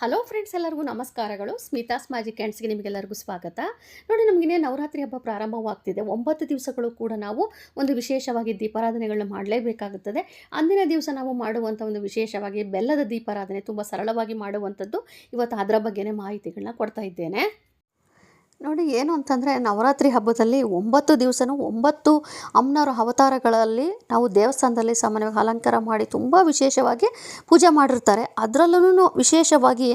Hello friends, ಎಲ್ಲರಿಗೂ ನಮಸ್ಕಾರಗಳು. Smitha's magic ಕ್ಯಾಂಡ್ಸ್ಗೆ ನಿಮಗೆಲ್ಲರಿಗೂ ಸ್ವಾಗತ. ನೋಡಿ ನಮಗಿನೇ ನವರಾತ್ರಿ ಹಬ್ಬ ಪ್ರಾರಂಭವಾಗ್ತಿದೆ. ಒಂಬತ್ತು ದಿವಸಗಳು ಕೂಡ ನಾವು ಒಂದು ವಿಶೇಷವಾಗಿ ದೀಪಾರಾಧನೆಗಳನ್ನ ಮಾಡಲೇಬೇಕಾಗುತ್ತದೆ. ಅಂದಿನ ದಿವಸ ನಾವು ಮಾಡುವಂಥ ಒಂದು ವಿಶೇಷವಾಗಿ ಬೆಲ್ಲದ ದೀಪಾರಾಧನೆ ತುಂಬ ಸರಳವಾಗಿ ಮಾಡುವಂಥದ್ದು ಇವತ್ತು ಅದರ ಬಗ್ಗೆನೇ ಮಾಹಿತಿಗಳನ್ನ ಕೊಡ್ತಾ ಇದ್ದೇನೆ. ನೋಡಿ, ಏನು ಅಂತಂದರೆ ನವರಾತ್ರಿ ಹಬ್ಬದಲ್ಲಿ ಒಂಬತ್ತು ದಿವಸನೂ ಒಂಬತ್ತು ಅಮ್ಮನವರ ಅವತಾರಗಳಲ್ಲಿ ನಾವು ದೇವಸ್ಥಾನದಲ್ಲಿ ಸಾಮಾನ್ಯವಾಗಿ ಅಲಂಕಾರ ಮಾಡಿ ತುಂಬ ವಿಶೇಷವಾಗಿ ಪೂಜೆ ಮಾಡಿರ್ತಾರೆ. ಅದರಲ್ಲೂ ವಿಶೇಷವಾಗಿ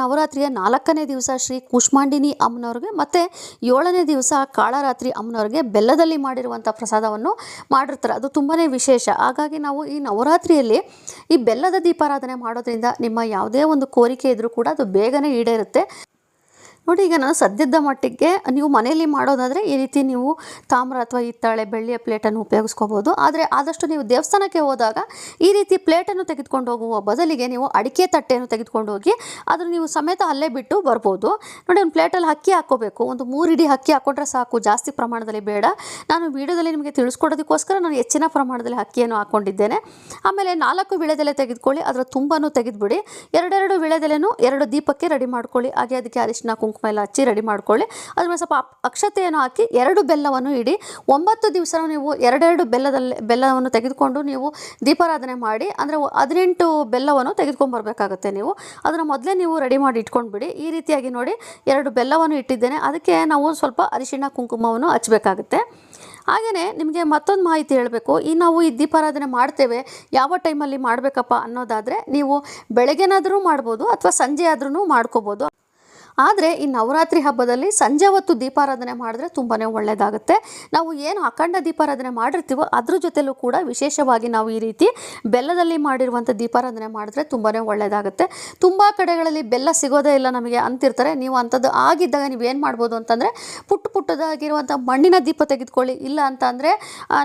ನವರಾತ್ರಿಯ ನಾಲ್ಕನೇ ದಿವಸ ಶ್ರೀ ಕುಷ್ಮಾಂಡಿನಿ ಅಮ್ಮನವ್ರಿಗೆ ಮತ್ತು ಏಳನೇ ದಿವಸ ಕಾಳರಾತ್ರಿ ಅಮ್ಮನವ್ರಿಗೆ ಬೆಲ್ಲದಲ್ಲಿ ಮಾಡಿರುವಂಥ ಪ್ರಸಾದವನ್ನು ಮಾಡಿರ್ತಾರೆ. ಅದು ತುಂಬಾ ವಿಶೇಷ. ಹಾಗಾಗಿ ನಾವು ಈ ನವರಾತ್ರಿಯಲ್ಲಿ ಈ ಬೆಲ್ಲದ ದೀಪಾರಾಧನೆ ಮಾಡೋದ್ರಿಂದ ನಿಮ್ಮ ಯಾವುದೇ ಒಂದು ಕೋರಿಕೆ ಇದ್ದರೂ ಕೂಡ ಅದು ಬೇಗನೆ ಈಡೇರುತ್ತೆ. ನೋಡಿ, ಈಗ ನಾನು ಸದ್ಯದ ಮಟ್ಟಿಗೆ ನೀವು ಮನೆಯಲ್ಲಿ ಮಾಡೋದಾದರೆ ಈ ರೀತಿ ನೀವು ತಾಮ್ರ ಅಥವಾ ಹಿತ್ತಾಳೆ, ಬೆಳ್ಳಿಯ ಪ್ಲೇಟನ್ನು ಉಪಯೋಗಿಸ್ಕೋಬೋದು ಆದರೆ ಆದಷ್ಟು ನೀವು ದೇವಸ್ಥಾನಕ್ಕೆ ಹೋದಾಗ ಈ ರೀತಿ ಪ್ಲೇಟನ್ನು ತೆಗೆದುಕೊಂಡು ಹೋಗುವ ಬದಲಿಗೆ ನೀವು ಅಡಿಕೆ ತಟ್ಟೆಯನ್ನು ತೆಗೆದುಕೊಂಡು ಹೋಗಿ ಅದನ್ನು ನೀವು ಸಮೇತ ಅಲ್ಲೇ ಬಿಟ್ಟು ಬರ್ಬೋದು. ನೋಡಿ, ಒಂದು ಪ್ಲೇಟಲ್ಲಿ ಅಕ್ಕಿ ಹಾಕ್ಕೋಬೇಕು. ಒಂದು ಮೂರು ಇಡೀ ಅಕ್ಕಿ ಹಾಕ್ಕೊಂಡ್ರೆ ಸಾಕು, ಜಾಸ್ತಿ ಪ್ರಮಾಣದಲ್ಲಿ ಬೇಡ. ನಾನು ವೀಡಿಯೋದಲ್ಲಿ ನಿಮಗೆ ತಿಳಿಸ್ಕೊಡೋದಕ್ಕೋಸ್ಕರ ನಾನು ಹೆಚ್ಚಿನ ಪ್ರಮಾಣದಲ್ಲಿ ಅಕ್ಕಿಯನ್ನು ಹಾಕ್ಕೊಂಡಿದ್ದೇನೆ. ಆಮೇಲೆ ನಾಲ್ಕು ವಿಳೆದೆಲೆ ತೆಗೆದುಕೊಳ್ಳಿ, ಅದರ ತುಂಬನೂ ತೆಗೆದುಬಿಡಿ. ಎರಡೆರಡು ವಿಳೆದೆಲೆನೂ ಎರಡು ದೀಪಕ್ಕೆ ರೆಡಿ ಮಾಡ್ಕೊಳ್ಳಿ. ಹಾಗೆ ಅದಕ್ಕೆ ಅರಿಶಿನ, ಕುಂಕುಮ ಎಲ್ಲ ಹಚ್ಚಿ ರೆಡಿ ಮಾಡ್ಕೊಳ್ಳಿ. ಅದ್ರ ಮೇಲೆ ಸ್ವಲ್ಪ ಅಕ್ಷತೆಯನ್ನು ಹಾಕಿ ಎರಡು ಬೆಲ್ಲವನ್ನು ಇಡಿ. ಒಂಬತ್ತು ದಿವಸ ನೀವು ಎರಡೆರಡು ಬೆಲ್ಲದಲ್ಲಿ ಬೆಲ್ಲವನ್ನು ತೆಗೆದುಕೊಂಡು ನೀವು ದೀಪಾರಾಧನೆ ಮಾಡಿ, ಅಂದರೆ ಹದಿನೆಂಟು ಬೆಲ್ಲವನ್ನು ತೆಗೆದುಕೊಂಡ್ಬರ್ಬೇಕಾಗುತ್ತೆ ನೀವು. ಅದನ್ನು ಮೊದಲೇ ನೀವು ರೆಡಿ ಮಾಡಿ ಇಟ್ಕೊಂಡ್ಬಿಡಿ. ಈ ರೀತಿಯಾಗಿ ನೋಡಿ ಎರಡು ಬೆಲ್ಲವನ್ನು ಇಟ್ಟಿದ್ದೇನೆ. ಅದಕ್ಕೆ ನಾವು ಸ್ವಲ್ಪ ಅರಿಶಿಣ ಕುಂಕುಮವನ್ನು ಹಚ್ಚಬೇಕಾಗುತ್ತೆ. ಹಾಗೆಯೇ ನಿಮಗೆ ಮತ್ತೊಂದು ಮಾಹಿತಿ ಹೇಳಬೇಕು. ಈ ನಾವು ಈ ದೀಪಾರಾಧನೆ ಮಾಡ್ತೇವೆ, ಯಾವ ಟೈಮಲ್ಲಿ ಮಾಡಬೇಕಪ್ಪ ಅನ್ನೋದಾದರೆ ನೀವು ಬೆಳಗ್ಗೆನಾದರೂ ಮಾಡ್ಬೋದು ಅಥವಾ ಸಂಜೆ ಆದ್ರೂ ಮಾಡ್ಕೋಬೋದು. ಆದರೆ ಈ ನವರಾತ್ರಿ ಹಬ್ಬದಲ್ಲಿ ಸಂಜೆ ಹೊತ್ತು ದೀಪಾರಾಧನೆ ಮಾಡಿದ್ರೆ ತುಂಬಾ ಒಳ್ಳೆಯದಾಗುತ್ತೆ ನಾವು ಏನು ಅಖಂಡ ದೀಪಾರಾಧನೆ ಮಾಡಿರ್ತೀವೋ ಅದ್ರ ಜೊತೆಲೂ ಕೂಡ ವಿಶೇಷವಾಗಿ ನಾವು ಈ ರೀತಿ ಬೆಲ್ಲದಲ್ಲಿ ಮಾಡಿರುವಂಥ ದೀಪಾರಾಧನೆ ಮಾಡಿದ್ರೆ ತುಂಬಾ ಒಳ್ಳೆಯದಾಗುತ್ತೆ ತುಂಬ ಕಡೆಗಳಲ್ಲಿ ಬೆಲ್ಲ ಸಿಗೋದೇ ಇಲ್ಲ ನಮಗೆ ಅಂತಿರ್ತಾರೆ. ನೀವು ಅಂಥದ್ದು ಆಗಿದ್ದಾಗ ನೀವು ಏನು ಮಾಡ್ಬೋದು ಅಂತಂದರೆ ಪುಟ್ಟ ಪುಟ್ಟದಾಗಿರುವಂಥ ಮಣ್ಣಿನ ದೀಪ ತೆಗೆದುಕೊಳ್ಳಿ. ಇಲ್ಲ ಅಂತ ಅಂದರೆ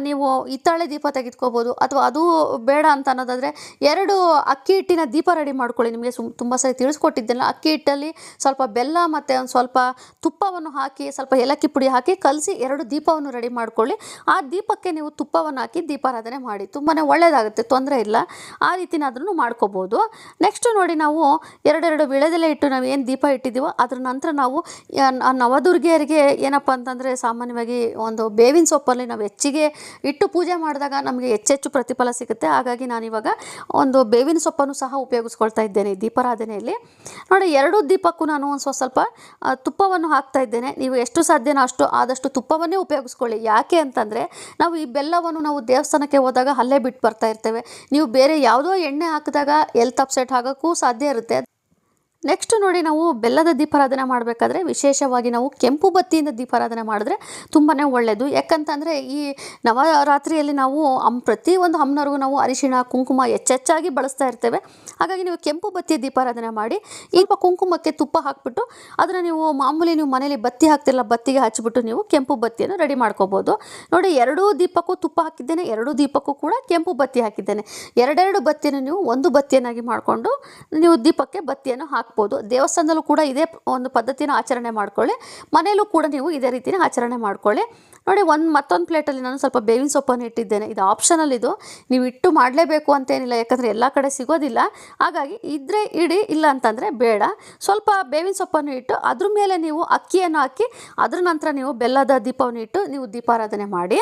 ನೀವು ಹಿತ್ತಾಳೆ ದೀಪ ತೆಗೆದುಕೋಬೋದು ಅಥವಾ ಅದು ಬೇಡ ಅಂತ ಅನ್ನೋದಾದರೆ ಎರಡು ಅಕ್ಕಿ ಹಿಟ್ಟಿನ ದೀಪ ರೆಡಿ ಮಾಡ್ಕೊಳ್ಳಿ. ನಿಮಗೆ ಸುಮ್ ತುಂಬ ಸರಿ ತಿಳಿಸ್ಕೊಟ್ಟಿದ್ದೆಲ್ಲ ಅಕ್ಕಿ ಹಿಟ್ಟಲ್ಲಿ ಸ್ವಲ್ಪ ಬೆಲ್ಲ ಮತ್ತು ಒಂದು ಸ್ವಲ್ಪ ತುಪ್ಪವನ್ನು ಹಾಕಿ, ಸ್ವಲ್ಪ ಏಲಕ್ಕಿ ಪುಡಿ ಹಾಕಿ ಕಲಸಿ ಎರಡು ದೀಪವನ್ನು ರೆಡಿ ಮಾಡ್ಕೊಳ್ಳಿ. ಆ ದೀಪಕ್ಕೆ ನೀವು ತುಪ್ಪವನ್ನು ಹಾಕಿ ದೀಪಾರಾಧನೆ ಮಾಡಿ. ತುಂಬಾ ಒಳ್ಳೆಯದಾಗುತ್ತೆ ತೊಂದರೆ ಇಲ್ಲ. ಆ ರೀತಿನಾದ್ರೂ ಮಾಡ್ಕೋಬೋದು. ನೆಕ್ಸ್ಟು ನೋಡಿ ನಾವು ಎರಡೆರಡು ವಿಳೆದೆಲೆ ಇಟ್ಟು ನಾವು ಏನು ದೀಪ ಇಟ್ಟಿದ್ದೀವೋ ಅದ್ರ ನಂತರ ನಾವು ನವದುರ್ಗಿಯರಿಗೆ ಏನಪ್ಪ ಅಂತಂದರೆ ಸಾಮಾನ್ಯವಾಗಿ ಒಂದು ಬೇವಿನ ಸೊಪ್ಪಲ್ಲಿ ನಾವು ಹೆಚ್ಚಿಗೆ ಇಟ್ಟು ಪೂಜೆ ಮಾಡಿದಾಗ ನಮಗೆ ಹೆಚ್ಚೆಚ್ಚು ಪ್ರತಿಫಲ ಸಿಗುತ್ತೆ. ಹಾಗಾಗಿ ನಾನಿವಾಗ ಒಂದು ಬೇವಿನ ಸೊಪ್ಪನ್ನು ಸಹ ಉಪಯೋಗಿಸ್ಕೊಳ್ತಾ ಇದ್ದೇನೆ ದೀಪಾರಾಧನೆಯಲ್ಲಿ. ನೋಡಿ, ಎರಡು ದೀಪಕ್ಕೂ ನಾನು ಒಂದು ಸ್ವಲ್ಪ ತುಪ್ಪವನ್ನು ಹಾಕ್ತಾ ಇದ್ದೇನೆ. ನೀವು ಎಷ್ಟು ಸಾಧ್ಯನೋ ಅಷ್ಟು, ಆದಷ್ಟು ತುಪ್ಪವನ್ನೇ ಉಪಯೋಗಿಸ್ಕೊಳ್ಳಿ. ಯಾಕೆ ಅಂತಂದರೆ, ನಾವು ಈ ಬೆಲ್ಲವನ್ನು ನಾವು ದೇವಸ್ಥಾನಕ್ಕೆ ಹೋದಾಗ ಅಲ್ಲೇ ಬಿಟ್ಟು ಬರ್ತಾ ಇರ್ತೇವೆ. ನೀವು ಬೇರೆ ಯಾವುದೋ ಎಣ್ಣೆ ಹಾಕಿದಾಗ ಎಲ್ತ್ ಅಪ್ಸೆಟ್ ಆಗೋಕ್ಕೂ ಸಾಧ್ಯ ಇರುತ್ತೆ. ನೆಕ್ಸ್ಟ್ ನೋಡಿ ನಾವು ಬೆಲ್ಲದ ದೀಪಾರಾಧನೆ ಮಾಡಬೇಕಾದ್ರೆ ವಿಶೇಷವಾಗಿ ನಾವು ಕೆಂಪು ಬತ್ತಿಯಿಂದ ದೀಪಾರಾಧನೆ ಮಾಡಿದ್ರೆ ತುಂಬಾ ಒಳ್ಳೆಯದು ಯಾಕಂತಂದರೆ ಈ ನವರಾತ್ರಿಯಲ್ಲಿ ನಾವು ಅಮ್ ಪ್ರತಿಯೊಂದು ಹಮ್ನರಿಗೂ ನಾವು ಅರಿಶಿಣ, ಕುಂಕುಮ ಹೆಚ್ಚೆಚ್ಚಾಗಿ ಬಳಸ್ತಾ ಇರ್ತೇವೆ. ಹಾಗಾಗಿ ನೀವು ಕೆಂಪು ಬತ್ತಿಯ ದೀಪಾರಾಧನೆ ಮಾಡಿ ಸ್ವಲ್ಪ ಕುಂಕುಮಕ್ಕೆ ತುಪ್ಪ ಹಾಕ್ಬಿಟ್ಟು, ಅದನ್ನು ನೀವು ಮಾಮೂಲಿ ನೀವು ಮನೇಲಿ ಬತ್ತಿ ಹಾಕ್ತಿರಲ್ಲ, ಬತ್ತಿಗೆ ಹಚ್ಚಿಬಿಟ್ಟು ನೀವು ಕೆಂಪು ಬತ್ತಿಯನ್ನು ರೆಡಿ ಮಾಡ್ಕೋಬೋದು. ನೋಡಿ, ಎರಡೂ ದೀಪಕ್ಕೂ ತುಪ್ಪ ಹಾಕಿದ್ದೇನೆ, ಎರಡೂ ದೀಪಕ್ಕೂ ಕೂಡ ಕೆಂಪು ಬತ್ತಿ ಹಾಕಿದ್ದೇನೆ. ಎರಡೆರಡು ಬತ್ತಿಯನ್ನು ನೀವು ಒಂದು ಬತ್ತಿಯನ್ನಾಗಿ ಮಾಡಿಕೊಂಡು, ನೀವು ದೀಪಕ್ಕೆ ಬತ್ತಿಯನ್ನು ಹಾಕ್ಬೋದು. ದೇವಸ್ಥಾನದಲ್ಲೂ ಕೂಡ ಇದೇ ಒಂದು ಪದ್ಧತಿನ ಆಚರಣೆ ಮಾಡ್ಕೊಳ್ಳಿ. ಮನೆಯಲ್ಲೂ ಕೂಡ ನೀವು ಇದೇ ರೀತಿಯ ಆಚರಣೆ ಮಾಡ್ಕೊಳ್ಳಿ. ನೋಡಿ, ಒಂದು ಮತ್ತೊಂದು ಪ್ಲೇಟಲ್ಲಿ ನಾನು ಸ್ವಲ್ಪ ಬೇವಿನ ಸೊಪ್ಪನ್ನು ಇಟ್ಟಿದ್ದೇನೆ. ಇದು ಆಪ್ಷನಲ್ ಇದು. ನೀವು ಇಟ್ಟು ಮಾಡಲೇಬೇಕು ಅಂತೇನಿಲ್ಲ ಯಾಕಂದರೆ ಎಲ್ಲ ಕಡೆ ಸಿಗೋದಿಲ್ಲ. ಹಾಗಾಗಿ ಇದ್ರೆ ಇಡಿ, ಇಲ್ಲ ಅಂತಂದರೆ ಬೇಡ. ಸ್ವಲ್ಪ ಬೇವಿನ ಸೊಪ್ಪನ್ನು ಇಟ್ಟು ಅದ್ರ ಮೇಲೆ ನೀವು ಅಕ್ಕಿಯನ್ನು ಹಾಕಿ, ಅದ್ರ ನಂತರ ನೀವು ಬೆಲ್ಲದ ದೀಪವನ್ನು ಇಟ್ಟು ನೀವು ದೀಪಾರಾಧನೆ ಮಾಡಿ.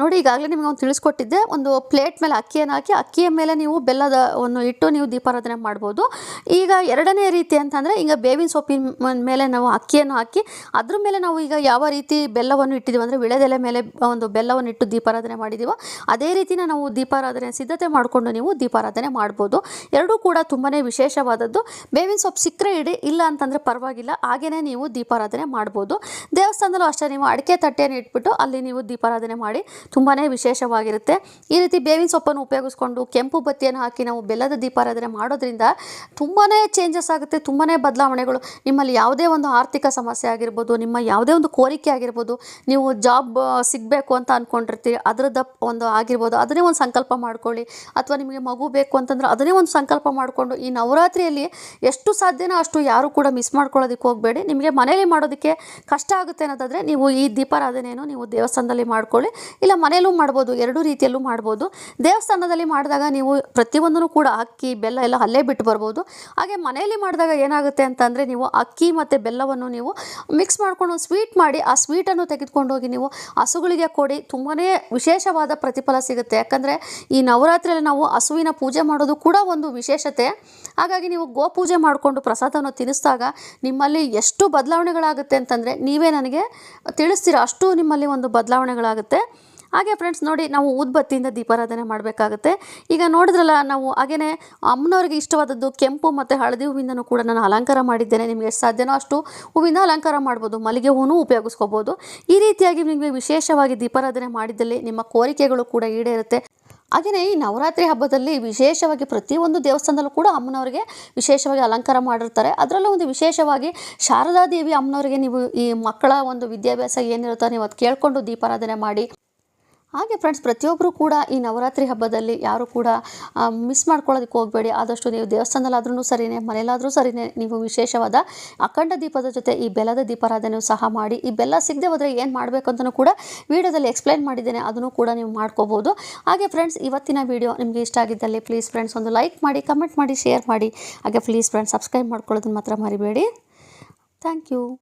ನೋಡಿ, ಈಗಾಗಲೇ ನಿಮಗೆ ಒಂದು ತಿಳಿಸ್ಕೊಟ್ಟಿದ್ದೆ. ಒಂದು ಪ್ಲೇಟ್ ಮೇಲೆ ಅಕ್ಕಿಯನ್ನು ಹಾಕಿ, ಅಕ್ಕಿಯ ಮೇಲೆ ನೀವು ಬೆಲ್ಲದ ಒಂದು ಇಟ್ಟು ನೀವು ದೀಪಾರಾಧನೆ ಮಾಡ್ಬೋದು. ಈಗ ಎರಡನೇ ರೀತಿ ಅಂತಂದರೆ, ಈಗ ಬೇವಿನ ಸೊಪ್ಪಿನ ಮೇಲೆ ನಾವು ಅಕ್ಕಿಯನ್ನು ಹಾಕಿ, ಅದ್ರ ಮೇಲೆ ನಾವು ಈಗ ಯಾವ ರೀತಿ ಬೆಲ್ಲವನ್ನು ಇಟ್ಟಿದ್ದೀವಿ ಅಂದರೆ, ವಿಳೆದೆಲೆ ಮೇಲೆ ಒಂದು ಬೆಲ್ಲವನ್ನು ಇಟ್ಟು ದೀಪಾರಾಧನೆ ಮಾಡಿದ್ದೀವೋ ಅದೇ ರೀತಿನ ನಾವು ದೀಪಾರಾಧನೆ, ಸಿದ್ಧತೆ ಮಾಡಿಕೊಂಡು ನೀವು ದೀಪಾರಾಧನೆ ಮಾಡ್ಬೋದು. ಎರಡೂ ಕೂಡ ತುಂಬಾ ವಿಶೇಷವಾದದ್ದು. ಬೇವಿನ ಸೊಪ್ಪು ಸಿಕ್ಕರೆ ಇಡಿ, ಇಲ್ಲ ಅಂತಂದರೆ ಪರವಾಗಿಲ್ಲ ಹಾಗೆಯೇ ನೀವು ದೀಪಾರಾಧನೆ ಮಾಡ್ಬೋದು. ದೇವಸ್ಥಾನದಲ್ಲೂ ಅಷ್ಟೇ, ನೀವು ಅಡಿಕೆ ತಟ್ಟೆಯನ್ನು ಇಟ್ಬಿಟ್ಟು ಅಲ್ಲಿ ನೀವು ದೀಪಾರಾಧನೆ ಮಾಡಿ ತುಂಬಾ ವಿಶೇಷವಾಗಿರುತ್ತೆ. ಈ ರೀತಿ ಬೇವಿನ ಸೊಪ್ಪನ್ನು ಉಪಯೋಗಿಸ್ಕೊಂಡು ಕೆಂಪು ಬತ್ತಿಯನ್ನು ಹಾಕಿ ನಾವು ಬೆಲ್ಲದ ದೀಪಾರಾಧನೆ ಮಾಡೋದ್ರಿಂದ ತುಂಬಾ ಚೇಂಜಸ್ ಆಗುತ್ತೆ ತುಂಬಾ ಬದಲಾವಣೆಗಳು. ನಿಮ್ಮಲ್ಲಿ ಯಾವುದೇ ಒಂದು ಆರ್ಥಿಕ ಸಮಸ್ಯೆ ಆಗಿರ್ಬೋದು, ನಿಮ್ಮ ಯಾವುದೇ ಒಂದು ಕೋರಿಕೆ ಆಗಿರ್ಬೋದು, ನೀವು ಜಾಬ್ ಸಿಗಬೇಕು ಅಂತ ಅಂದ್ಕೊಂಡಿರ್ತೀರಿ ಅದರದ ಒಂದು ಆಗಿರ್ಬೋದು, ಅದನ್ನೇ ಒಂದು ಸಂಕಲ್ಪ ಮಾಡ್ಕೊಳ್ಳಿ. ಅಥವಾ ನಿಮಗೆ ಮಗು ಬೇಕು ಅಂತಂದ್ರೆ ಅದನ್ನೇ ಒಂದು ಸಂಕಲ್ಪ ಮಾಡಿಕೊಂಡು ಈ ನವರಾತ್ರಿಯಲ್ಲಿ ಎಷ್ಟು ಸಾಧ್ಯನೋ ಅಷ್ಟು ಯಾರು ಕೂಡ ಮಿಸ್ ಮಾಡ್ಕೊಳ್ಳೋದಕ್ಕೆ ಹೋಗಬೇಡಿ. ನಿಮಗೆ ಮನೇಲಿ ಮಾಡೋದಕ್ಕೆ ಕಷ್ಟ ಆಗುತ್ತೆ ಅನ್ನೋದಾದರೆ ನೀವು ಈ ದೀಪಾರಾಧನೆಯನ್ನು ನೀವು ದೇವಸ್ಥಾನದಲ್ಲಿ ಮಾಡ್ಕೊಳ್ಳಿ. ಇಲ್ಲ ಮನೆಯಲ್ಲೂ ಮಾಡ್ಬೋದು, ಎರಡೂ ರೀತಿಯಲ್ಲೂ ಮಾಡ್ಬೋದು. ದೇವಸ್ಥಾನದಲ್ಲಿ ಮಾಡಿದಾಗ ನೀವು ಪ್ರತಿಯೊಂದನ್ನು ಕೂಡ ಅಕ್ಕಿ, ಬೆಲ್ಲ ಎಲ್ಲ ಅಲ್ಲೇ ಬಿಟ್ಟು ಬರ್ಬೋದು. ಹಾಗೆ ಮನೆಯಲ್ಲಿ ಮಾಡಿದಾಗ ಏನಾಗುತ್ತೆ ಅಂತಂದರೆ ನೀವು ಅಕ್ಕಿ ಮತ್ತು ಬೆಲ್ಲವನ್ನು ನೀವು ಮಿಕ್ಸ್ ಮಾಡಿಕೊಂಡು ಸ್ವೀಟ್ ಮಾಡಿ ಆ ಸ್ವೀಟನ್ನು ತೆಗೆದುಕೊಂಡೋಗಿ ನೀವು ಹಸುಗಳಿಗೆ ಕೊಡಿ. ತುಂಬಾ ವಿಶೇಷವಾದ ಪ್ರತಿಫಲ ಸಿಗುತ್ತೆ. ಯಾಕಂದರೆ ಈ ನವರಾತ್ರಿಯಲ್ಲಿ ನಾವು ಹಸುವಿನ ಪೂಜೆ ಮಾಡೋದು ಕೂಡ ಒಂದು ವಿಶೇಷತೆ. ಹಾಗಾಗಿ ನೀವು ಗೋಪೂಜೆ ಮಾಡಿಕೊಂಡು ಪ್ರಸಾದವನ್ನು ತಿನ್ನಿಸಿದಾಗ ನಿಮ್ಮಲ್ಲಿ ಎಷ್ಟು ಬದಲಾವಣೆಗಳಾಗುತ್ತೆ ಅಂತಂದರೆ ನೀವೇ ನನಗೆ ತಿಳಿಸ್ತೀರ? ಅಷ್ಟು ನಿಮ್ಮಲ್ಲಿ ಒಂದು ಬದಲಾವಣೆಗಳಾಗುತ್ತೆ. ಹಾಗೆ ಫ್ರೆಂಡ್ಸ್ ನೋಡಿ ನಾವು ಊದ್ಬತ್ತಿಯಿಂದ ದೀಪಾರಾಧನೆ ಮಾಡಬೇಕಾಗುತ್ತೆ. ಈಗ ನೋಡಿದ್ರಲ್ಲ ನಾವು ಹಾಗೆಯೇ ಅಮ್ಮನವ್ರಿಗೆ ಇಷ್ಟವಾದದ್ದು ಕೆಂಪು ಮತ್ತು ಹಳದಿ ಹೂವಿಂದನೂ ಕೂಡ ನಾನು ಅಲಂಕಾರ ಮಾಡಿದ್ದೇನೆ. ನಿಮಗೆ ಎಷ್ಟು ಸಾಧ್ಯನೋ ಅಷ್ಟು ಹೂವಿಂದ ಅಲಂಕಾರ ಮಾಡ್ಬೋದು, ಮಲ್ಲಿಗೆ ಹೂವು ಉಪಯೋಗಿಸ್ಕೋಬೋದು. ಈ ರೀತಿಯಾಗಿ ನಿಮಗೆ ವಿಶೇಷವಾಗಿ ದೀಪಾರಾಧನೆ ಮಾಡಿದ್ದಲ್ಲಿ ನಿಮ್ಮ ಕೋರಿಕೆಗಳು ಕೂಡ ಈಡೇರುತ್ತೆ. ಹಾಗೆಯೇ ಈ ನವರಾತ್ರಿ ಹಬ್ಬದಲ್ಲಿ ವಿಶೇಷವಾಗಿ ಪ್ರತಿಯೊಂದು ದೇವಸ್ಥಾನದಲ್ಲೂ ಕೂಡ ಅಮ್ಮನವರಿಗೆ ವಿಶೇಷವಾಗಿ ಅಲಂಕಾರ ಮಾಡಿರ್ತಾರೆ. ಅದರಲ್ಲೂ ಒಂದು ವಿಶೇಷವಾಗಿ ಶಾರದಾ ದೇವಿ ಅಮ್ಮನವರಿಗೆ ನೀವು ಈ ಮಕ್ಕಳ ಒಂದು ವಿದ್ಯಾಭ್ಯಾಸ ಏನಿರುತ್ತೋ ನೀವು ಅದು ಕೇಳಿಕೊಂಡು ದೀಪಾರಾಧನೆ ಮಾಡಿ ಹಾಗೆ ಫ್ರೆಂಡ್ಸ್ ಪ್ರತಿಯೊಬ್ಬರು ಕೂಡ ಈ ನವರಾತ್ರಿ ಹಬ್ಬದಲ್ಲಿ ಯಾರು ಕೂಡ ಮಿಸ್ ಮಾಡ್ಕೊಳ್ಳೋದಕ್ಕೆ ಹೋಗಬೇಡಿ. ಆದಷ್ಟು ನೀವು ದೇವಸ್ಥಾನದಲ್ಲಾದ್ರೂ ಸರಿಯೇ ಮನೆಯಲ್ಲಾದರೂ ಸರಿಯೇ ನೀವು ವಿಶೇಷವಾದ ಅಖಂಡ ದೀಪದ ಜೊತೆ ಈ ಬೆಲ್ಲದ ದೀಪಾರಾಧನೆಯು ಸಹ ಮಾಡಿ, ಈ ಬೆಲ್ಲ ಸಿಗದೆ ಹೋದರೆ ಏನು ಮಾಡಬೇಕು ಅಂತಲೂ ಕೂಡ ವಿಡಿಯೋದಲ್ಲಿ ಎಕ್ಸ್ಪ್ಲೈನ್ ಮಾಡಿದ್ದೇನೆ. ಅದನ್ನು ಕೂಡ ನೀವು ಮಾಡ್ಕೋಬೋದು. ಹಾಗೆ ಫ್ರೆಂಡ್ಸ್ ಇವತ್ತಿನ ವಿಡಿಯೋ ನಿಮಗೆ ಇಷ್ಟ ಆಗಿದ್ದಲ್ಲಿ ಪ್ಲೀಸ್ ಫ್ರೆಂಡ್ಸ್ ಒಂದು ಲೈಕ್ ಮಾಡಿ ಕಮೆಂಟ್ ಮಾಡಿ ಶೇರ್ ಮಾಡಿ. ಹಾಗೆ ಪ್ಲೀಸ್ ಫ್ರೆಂಡ್ಸ್ ಸಬ್ಸ್ಕ್ರೈಬ್ ಮಾಡ್ಕೊಳ್ಳೋದನ್ನು ಮಾತ್ರ ಮರಿಬೇಡಿ. Thank you